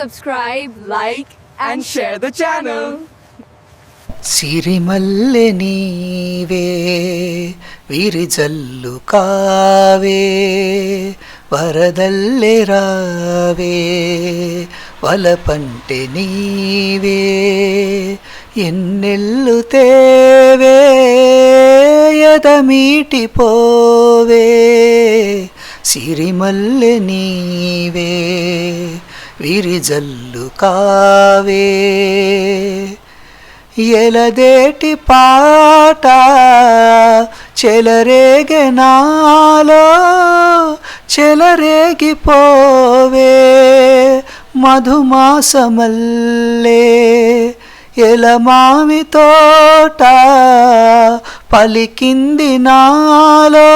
subscribe, like, and share the channel. సిరిమల్లె నీవే విరిజల్లు కావే వరదల్లె రావే వలపంటె నీవే ఎన్నెల్లు తేవే ఎదమీటి పోవే సిరిమల్లె నీవే విరిజల్లు కావే. ఎలదేటి పాట చెలరేగె నాలో చెలరేగిపోవే. మధుమాసమల్లే ఎలమామి తోట పలికింది నాలో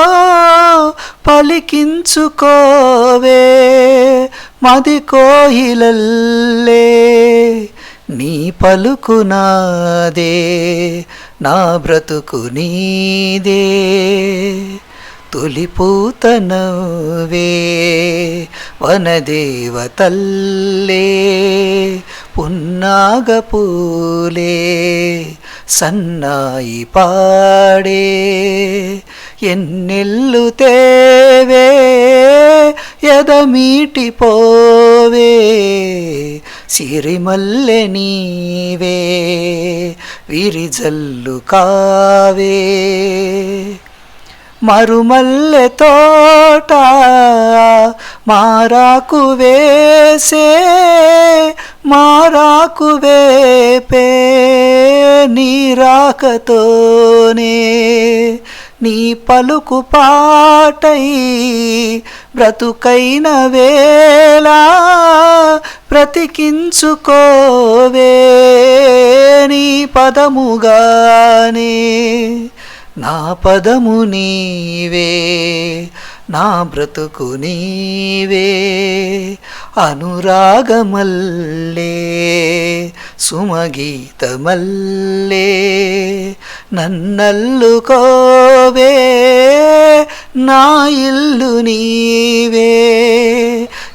పలికించుకోవే. మది కోయిలల్లే నీ పలుకు నాదే నా బ్రతుకు నీదే. తొలిపూత వనదేవతల్లే పున్నాగపూలే సన్నాయి పాడే ఎన్నెల్లు తేవే ఎదమీటి పోవే సిరిమల్లె నీవే విరిజల్లు కావే. మరుమల్లె తోట మారాకు వేసే మారాకు వేపే నీరాకతోనే నీ పలుకు పాటై బ్రతుకైన వేళ బ్రతికించుకోవే నీ పదముగానే. నా పదము నీవే నా బ్రతుకు నీవే. అనురాగమల్లే సుమగీతమల్లే. నన్నల్లుకోవే నా ఇల్లు నీవే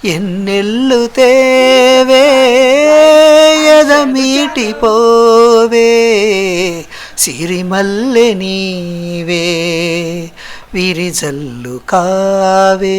ఎన్నెల్లు తేవే ఎదమీటిపోవే సిరిమల్లె నీవే విరిజల్లు కావే.